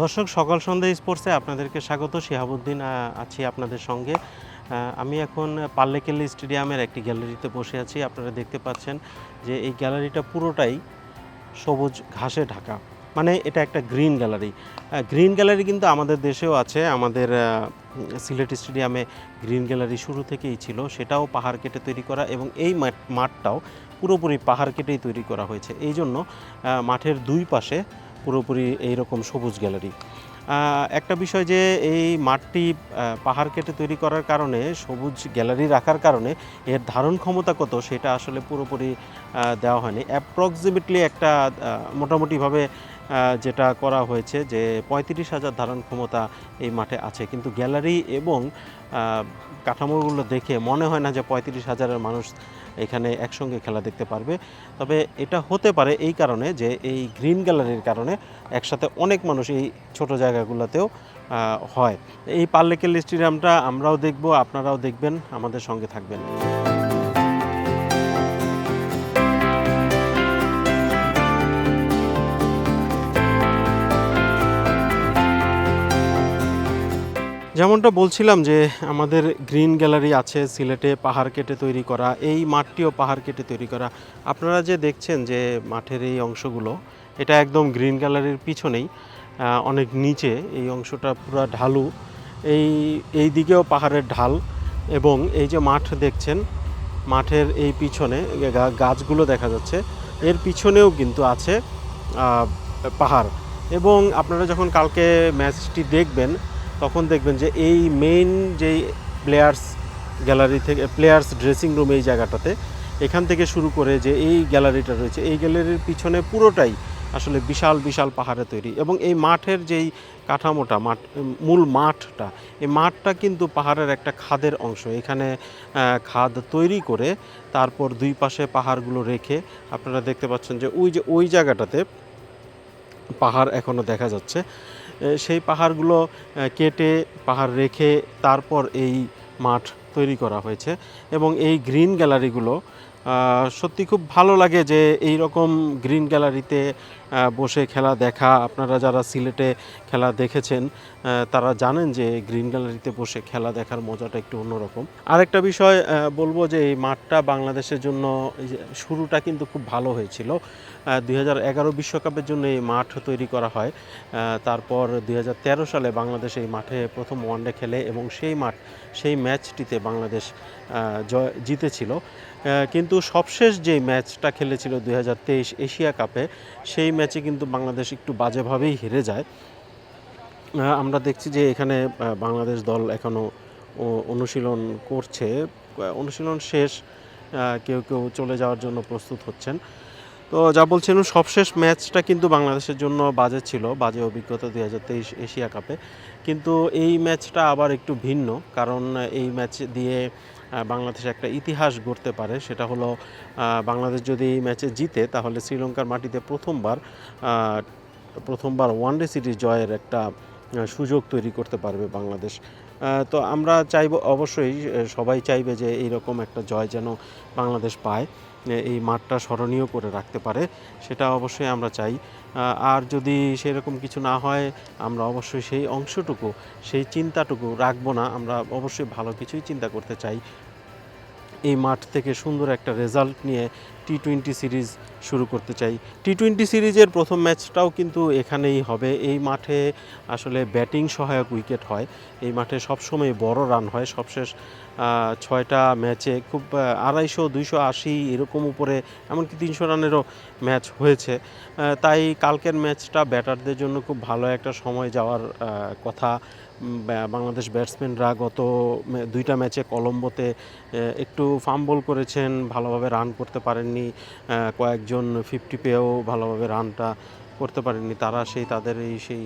দর্শক, সকাল সন্ধ্যা স্পোর্টসে আপনাদেরকে স্বাগত। শিহাবুদ্দিন আছি আপনাদের সঙ্গে। আমি এখন পাল্লেকেল্লি স্টেডিয়ামের একটি গ্যালারিতে বসে আছি। আপনারা দেখতে পাচ্ছেন যে এই গ্যালারিটা পুরোটাই সবুজ ঘাসে ঢাকা। মানে এটা একটা গ্রিন গ্যালারি। গ্রিন গ্যালারি কিন্তু আমাদের দেশেও আছে। আমাদের সিলেট স্টেডিয়ামে গ্রিন গ্যালারি শুরু থেকেই ছিল। সেটাও পাহাড় কেটে তৈরি করা এবং এই মাঠ- মাঠটাও পুরোপুরি পাহাড় কেটেই তৈরি করা হয়েছে। এই জন্য মাঠের দুই পাশে পুরোপুরি এই রকম সবুজ গ্যালারি। একটা বিষয় যে এই মাঠটি পাহাড় কেটে তৈরি করার কারণে, সবুজ গ্যালারি রাখার কারণে এর ধারণ ক্ষমতা কত সেটা আসলে পুরোপুরি দেওয়া হয়নি। অ্যাপ্রক্সিমেটলি একটা মোটামুটিভাবে যেটা করা হয়েছে যে পঁয়ত্রিশ হাজার ধারণ ক্ষমতা এই মাঠে আছে। কিন্তু গ্যালারি এবং কাঠামোগুলো দেখে মনে হয় না যে পঁয়ত্রিশ হাজারের মানুষ এখানে একসঙ্গে খেলা দেখতে পারবে। তবে এটা হতে পারে এই কারণে যে এই গ্রিন গ্যালারির কারণে একসাথে অনেক মানুষ এই ছোট জায়গাগুলোতেও হয়। এই পাল্লেকেল স্টেডিয়ামটা আমরাও দেখব, আপনারাও দেখবেন, আমাদের সঙ্গে থাকবেন। যেমনটা বলছিলাম যে আমাদের গ্রিন গ্যালারি আছে, সিলেটে পাহাড় কেটে তৈরি করা, এই মাঠটিও পাহাড় কেটে তৈরি করা। আপনারা যে দেখছেন যে মাঠের এই অংশগুলো, এটা একদম গ্রিন গ্যালারির পিছনেই অনেক নিচে, এই অংশটা পুরো ঢালু। এই এই দিকেও পাহাড়ের ঢাল এবং এই যে মাঠ দেখছেন, মাঠের এই পিছনে গাছগুলো দেখা যাচ্ছে। এর পিছনেও কিন্তু আছে পাহাড়। এবং আপনারা যখন কালকে ম্যাচটি দেখবেন তখন দেখবেন যে এই মেইন যেই প্লেয়ার্স গ্যালারি থেকে প্লেয়ার্স ড্রেসিং রুম এই জায়গাটাতে, এখান থেকে শুরু করে যে এই গ্যালারিটা রয়েছে, এই গ্যালারির পিছনে পুরোটাই আসলে বিশাল বিশাল পাহাড়ে তৈরি। এবং এই মাঠের যেই কাঠামোটা, মাঠ, মূল মাঠটা, এই মাঠটা কিন্তু পাহাড়ের একটা খাদের অংশ। এখানে খাদ তৈরি করে তারপর দুই পাশে পাহাড়গুলো রেখে আপনারা দেখতে পাচ্ছেন যে ওই যে, ওই জায়গাটাতে পাহাড় এখনও দেখা যাচ্ছে। সেই পাহাড়গুলো কেটে পাহাড় রেখে তারপর এই মাঠ তৈরি করা হয়েছে এবং এই গ্রিন গ্যালারিগুলো সত্যি খুব ভালো লাগে যে এই রকম গ্রিন গ্যালারিতে বসে খেলা দেখা। আপনারা যারা সিলেটে খেলা দেখেছেন তারা জানেন যে গ্রিন গ্যালারিতে বসে খেলা দেখার মজাটা একটু অন্যরকম। আরেকটা বিষয় বলব যে এই মাঠটা বাংলাদেশের জন্য শুরুটা কিন্তু খুব ভালো হয়েছিল। দুই বিশ্বকাপের জন্য এই মাঠ তৈরি করা হয়। তারপর দু হাজার তেরো সালে বাংলাদেশ এই মাঠে প্রথম ওয়ানডে খেলে এবং সেই মাঠ, সেই ম্যাচটিতে বাংলাদেশ জয়, জিতেছিল। কিন্তু সবশেষ যে ম্যাচটা খেলেছিল দুই হাজার তেইশ এশিয়া কাপে, সেই ম্যাচে কিন্তু বাংলাদেশ একটু বাজেভাবেই হেরে যায়। আমরা দেখছি যে এখানে বাংলাদেশ দল এখনও অনুশীলন করছে। অনুশীলন শেষ কেউ কেউ চলে যাওয়ার জন্য প্রস্তুত হচ্ছেন। তো যা বলছিলাম সবশেষ ম্যাচটা কিন্তু বাংলাদেশের জন্য বাজে ছিল, বাজে অভিজ্ঞতা দুই হাজার তেইশ এশিয়া কাপে। কিন্তু এই ম্যাচটা আবার একটু ভিন্ন, কারণ এই ম্যাচ দিয়ে বাংলাদেশ একটা ইতিহাস গড়তে পারে। সেটা হলো বাংলাদেশ যদি এই ম্যাচে জিতে, তাহলে শ্রীলঙ্কার মাটিতে প্রথমবার প্রথমবার ওয়ানডে সিরিজ জয়ের একটা সুযোগ তৈরি করতে পারবে বাংলাদেশ। তো আমরা চাইব, অবশ্যই সবাই চাইবে যে এইরকম একটা জয় যেন বাংলাদেশ পায় এই মাঠটা স্মরণীয় করে রাখতে পারে, সেটা অবশ্যই আমরা চাই। আর যদি সেরকম কিছু না হয়, আমরা অবশ্যই সেই অংশটুকু, সেই চিন্তাটুকু রাখব না, আমরা অবশ্যই ভালো কিছুই চিন্তা করতে চাই। এই মাঠ থেকে সুন্দর একটা রেজাল্ট নিয়ে টি টোয়েন্টি সিরিজ শুরু করতে চাই। টি টোয়েন্টি সিরিজের প্রথম ম্যাচটাও কিন্তু এখানেই হবে। এই মাঠে আসলে ব্যাটিং সহায়ক উইকেট হয়। এই মাঠে সবসময় বড় রান হয়। সবশেষ ছয়টা ম্যাচে খুব আড়াইশো, দুইশো আশি এরকম উপরে এমনকি তিনশো রানেরও ম্যাচ হয়েছে। তাই কালকের ম্যাচটা ব্যাটারদের জন্য খুব ভালো একটা সময় যাওয়ার কথা। বাংলাদেশ ব্যাটসম্যানরা গত দুইটা ম্যাচে কলম্বোতে একটু ফাম্বল করেছেন, ভালোভাবে রান করতে পারেননি কয়েকজন ফিফটি পেয়েও ভালোভাবে রানটা করতে পারেননি। তারা সেই, তাদের এই সেই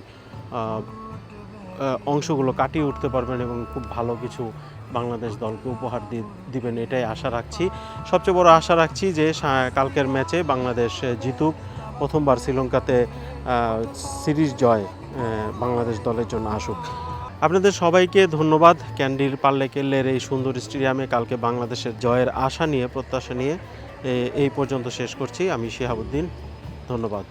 অংশগুলো কাটিয়ে উঠতে পারবেন এবং খুব ভালো কিছু বাংলাদেশ দলকে উপহার দিবেন, এটাই আশা রাখছি। সবচেয়ে বড় আশা রাখছি যে কালকের ম্যাচে বাংলাদেশ জিতুক। প্রথমবার শ্রীলঙ্কাতে সিরিজ জয় বাংলাদেশ দলের জন্য আসুক। আপনাদের সবাইকে ধন্যবাদ। ক্যান্ডির পাল্লে কেল্লের এই সুন্দর স্টেডিয়ামে কালকে বাংলাদেশের জয়ের আশা নিয়ে, প্রত্যাশা নিয়ে এই পর্যন্ত শেষ করছি। আমি শেহাবুদ্দিন, ধন্যবাদ।